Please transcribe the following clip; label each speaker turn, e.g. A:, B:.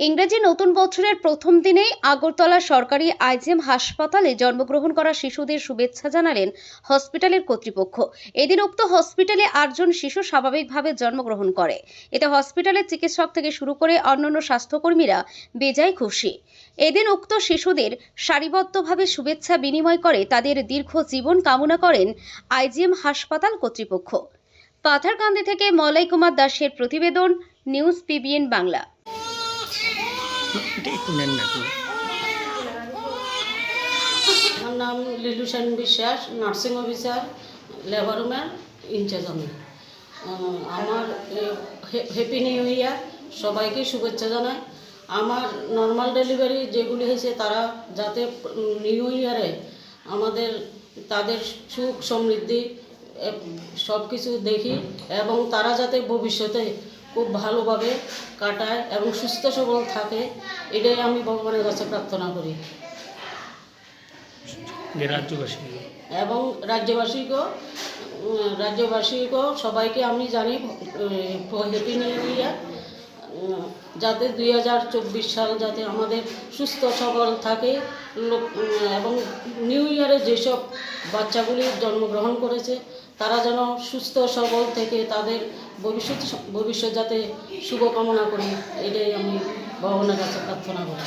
A: ইংরেজি নতুন বছরের প্রথম দিনেই আগরতলা সরকারি আইজিএম হাসপাতালে জন্মগ্রহণ করা শিশুদের শুভেচ্ছা জানালেন হসপিটালের কর্তৃপক্ষ। এদিন উক্ত হসপিটালে আটজন শিশু স্বাভাবিকভাবে জন্মগ্রহণ করে। এতে হসপিটালের চিকিৎসক থেকে শুরু করে অন্যান্য স্বাস্থ্যকর্মীরা বেজায় খুশি। এদিন উক্ত শিশুদের সারিবদ্ধভাবে শুভেচ্ছা বিনিময় করে তাদের দীর্ঘ জীবন কামনা করেন আইজিএম হাসপাতাল কর্তৃপক্ষ। পাথারকান্দি থেকে মলয় কুমার দাসের প্রতিবেদন, নিউজ পিবিএন বাংলা।
B: এটা
C: আমার নাম Lilu Sen Biswas, nursing officer labour রুমের ইনচার্জ আমি। আমার হ্যাপি নিউ ইয়ার সবাইকে শুভেচ্ছা জানাই। আমার নর্মাল ডেলিভারি যেগুলি হয়েছে, তারা যাতে নিউ ইয়ারে আমাদের, তাদের সুখ সমৃদ্ধি সব কিছু দেখি, এবং তারা যাতে ভবিষ্যতে খুব ভালোভাবে কাটায় এবং সুস্থ সবল থাকে এটাই আমি ভগবানের কাছে প্রার্থনা করি।
B: রাজ্যবাসী
C: এবং রাজ্যবাসীকেও রাজ্যবাসীকেও সবাইকে আমি জানি হ্যাপি নিউ ইয়ার যাতে দুই হাজার চব্বিশ সাল যাতে আমাদের সুস্থ সবল থাকে এবং নিউ ইয়ারে যেসব বাচ্চাগুলি জন্মগ্রহণ করেছে তারা যেন সুস্থ সবল থেকে তাদের ভবিষ্যৎ ভবিষ্যৎ যাতে শুভকামনা করি, এটাই আমি ভগবানের কাছে প্রার্থনা করি।